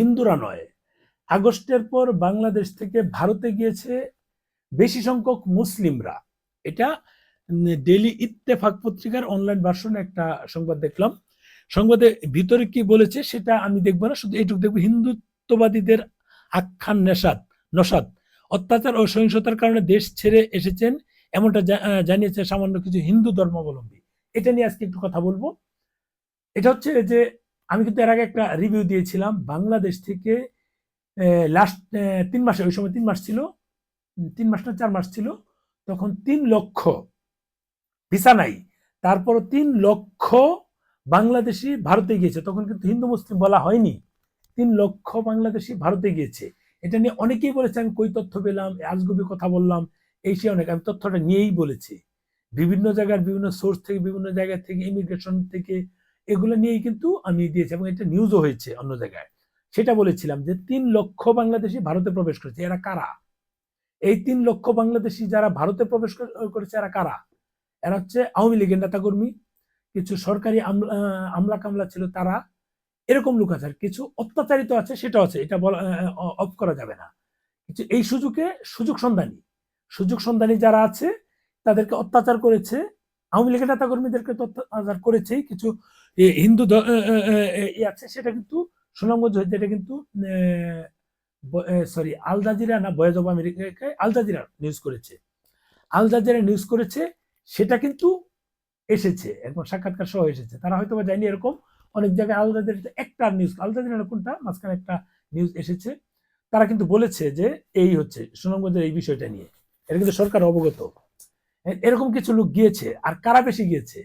হিন্দুরা নয়। আগস্টের পর বাংলাদেশ থেকে ভারতে গিয়েছে বেশি সংখ্যক মুসলিমরা। এটা ডেলি ইত্তেফাক পত্রিকার অনলাইন ভার্সনে একটা সংবাদ দেখলাম। সংবাদের ভিতরে কি বলেছে সেটা আমি দেখব না, শুধু এইটুকু দেখব। হিন্দুত্ববাদীদের আখ্যান নেশাদ নসাদ অত্যাচার ও সহিংসতার কারণে দেশ ছেড়ে এসেছেন, এমনটা জানিয়েছে সামান্য কিছু হিন্দু ধর্মাবলম্বী। এটা নিয়ে আজকে একটু কথা বলব। এটা হচ্ছে যে আমি কিন্তু এর আগে একটা রিভিউ দিয়েছিলাম, বাংলাদেশ থেকে লাস্ট তিন মাসে, ওই সময় তিন মাস ছিল তিন মাস না চার মাস ছিল, তখন তিন লক্ষ ভিসা নাই তারপর তিন লক্ষ বাংলাদেশি ভারতে গিয়েছে, তখন কিন্তু হিন্দু মুসলিম বলা হয়নি, তিন লক্ষ বাংলাদেশি ভারতে গিয়েছে, এটা নিয়ে অনেকেই বলেছে আমি কই তথ্য পেলাম আজগুবি কথা বললাম, এই সে অনেক, আমি তথ্যটা নিয়েই বলেছি, বিভিন্ন জায়গার বিভিন্ন সোর্স থেকে, বিভিন্ন জায়গা থেকে ইমিগ্রেশন থেকে এগুলো নিয়েই কিন্তু আমি দিয়েছি এবং এটা নিউজও হয়েছে অন্য জায়গায়। সেটা বলেছিলাম যে তিন লক্ষ বাংলাদেশি ভারতে প্রবেশ করেছে, এরা কারা? এই তিন লক্ষ বাংলাদেশি যারা ভারতে প্রবেশ করেছে, এরা কারা? এরা হচ্ছে আওয়ামী লীগের নেতাকর্মী, কিছু সরকারি আমলা কামলা ছিল তারা, এরকম লোক আছে। কিছু অত্যাচারিত আছে সেটা আছে, এটা বলা অফ করা যাবে না। কিছু এই সুযোগে সুযোগ সন্ধানী সুযোগ সন্ধানী যারা আছে, তাদেরকে অত্যাচার করেছে, আওয়ামী লীগের নেতা কর্মীদেরকে তো অত্যাচার করেছেই, কিছু হিন্দু আছে সেটা কিন্তু সুনামগঞ্জ হয়েছে এটা কিন্তু সরি আল জাজিরা না বয়েজ অব আমেরিকায় আল জাজিরা নিউজ করেছে। আল জাজিরা নিউজ করেছে, সেটা কিন্তু এসেছে, একদম সাক্ষাৎকার সহ এসেছে। তারা হয়তো বা যায়নি এরকম অনেক জায়গায় আলজাজিরা একটা নিউজ আল জাজিরা কোনটা, মাঝখানে একটা নিউজ এসেছে। তারা কিন্তু বলেছে যে এই হচ্ছে সুনামগঞ্জের এই বিষয়টা নিয়ে। এটা কিন্তু সরকার অবগত। এরকম কিছু লোক গিয়েছে, আর কারা বেশি গিয়েছে?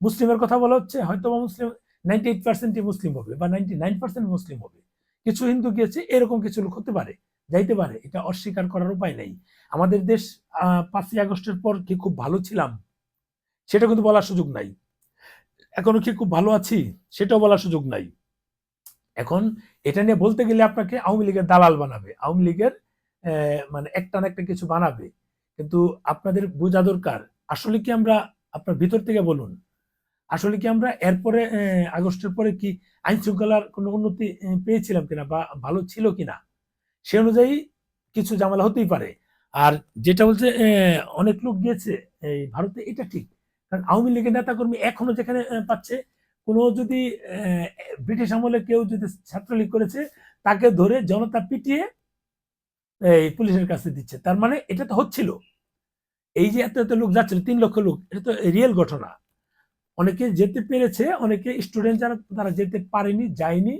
মুসলিমের কথা বলা হচ্ছে হয়তো বা মুসলিম নাইনটি এইট পার্সেন্টই মুসলিম হবে বা নাইনটি নাইন পার্সেন্ট মুসলিম হবে। কিছু হিন্দু গিয়েছে, এরকম কিছু লোক হতে পারে, যাইতে পারে, এটা অস্বীকার করার উপায় নেই। আমাদের দেশ পাঁচই আগস্টের পর কি খুব ভালো ছিলাম? সেটা কিন্তু বলার সুযোগ নাই। এখনও কি খুব ভালো আছি? সেটাও বলার সুযোগ নাই। এখন এটা নিয়ে বলতে গেলে আপনাকে আওয়ামী লীগের দালাল বানাবে, আওয়ামী লীগের মানে একটা না একটা কিছু বানাবে। কিন্তু আপনাদের বোঝা দরকার, আসলে কি আমরা আপনার ভিতর থেকে বলুন? আসলে কি আমরা এরপরে আগস্টের পরে কি আইন শৃঙ্খলার কোনো উন্নতি পেয়েছিলাম কিনা বা ভালো ছিল কিনা? সে অনুযায়ী কিছু ঝামেলা হতেই পারে। আর যেটা বলছে অনেক লোক গিয়েছে, এই ভারতে এটা ঠিক। কারণ আওয়ামী লীগের নেতাকর্মী এখনও যেখানে পাচ্ছে, কোনো যদি ব্রিটিশ আমলে কেউ যদি ছাত্রলীগ করেছে, তাকে ধরে জনতা পিটিয়ে এই পুলিশের কাছে দিচ্ছে। তার মানে এটা তো হচ্ছিল। এই যে এত এত লোক যাচ্ছিল, তিন লক্ষ লোক, এটা তো রিয়েল ঘটনা। অনেকে যেতে পেরেছে, অনেকে স্টুডেন্ট যারা, তারা যেতে পারেনি, যায়নি,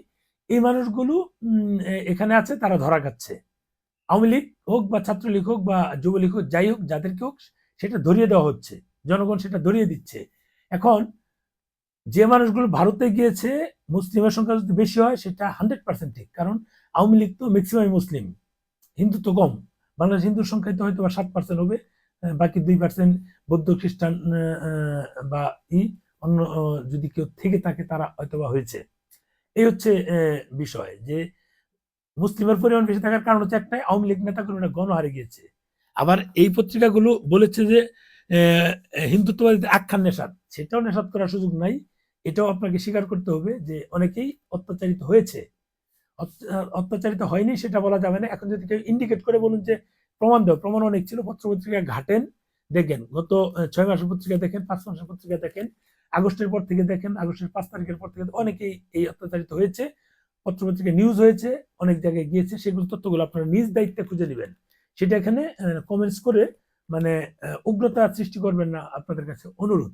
এই মানুষগুলো এখানে আছে, তারা ধরা যাচ্ছে আওয়ামী লীগ হোক বা ছাত্রলীগ হোক বা যুবলীগ হোক, যাই হোক, যাদেরকে হোক, সেটা ধরিয়ে দেওয়া হচ্ছে। জনগণ সেটা ধরিয়ে দিচ্ছে। এখন, যে মানুষগুলো ভারতে গিয়েছে, মুসলিমের সংখ্যা যদি বেশি হয়, সেটা হান্ড্রেড পার্সেন্ট ঠিক। কারণ, আওয়ামী লীগ তো ম্যাক্সিমাম মুসলিম। হিন্দু তো কম। বাংলাদেশ হিন্দুর সংখ্যা তো হয়তো বা সাত পার্সেন্ট হবে বাকি দুই পার্সেন্ট বৌদ্ধ খ্রিস্টান বা ই অন্য যদি কেউ থেকে থাকে তারা হয়তো বা হয়েছে। এই হচ্ছে বিষয় যে মুসলিমের পরিমাণ বেশি থাকার কারণ হচ্ছে একটাই আওয়ামী লীগ নেতা কর্মীরা গণহারে গিয়েছে। আবার এই পত্রিকাগুলো বলেছে যে আহ, হিন্দুত্ববাদীদের আখ্যান নেশাদ সেটাও নেশাদ করার সুযোগ নাই। এটাও আপনাকে স্বীকার করতে হবে যে অনেকেই অত্যাচারিত হয়েছে। অত্য- অত্যাচারিত হয়নি সেটা বলা যাবে না। এখন যদি কেউ ইন্ডিকেট করে বলুন যে প্রমাণ দেও প্রমাণ অনেক ছিল পত্র পত্রিকা ঘাটেন দেখেন, গত ছয় মাসের পত্রিকা দেখেন, পাঁচ মাসের পত্রিকা দেখেন, আগস্টের পর থেকে দেখেন, আগস্টের পাঁচ তারিখের পর থেকে অনেকেই এই অত্যাচারিত হয়েছে। পত্র পত্রিকা নিউজ হয়েছে, অনেক জায়গায় গিয়েছে, সেগুলো তথ্যগুলো আপনারা নিজ দায়িত্বে খুঁজে নেবেন। সেটা এখানে কমেন্টস করে মানে উগ্রতা সৃষ্টি করবেন না আপনাদের কাছে অনুরোধ।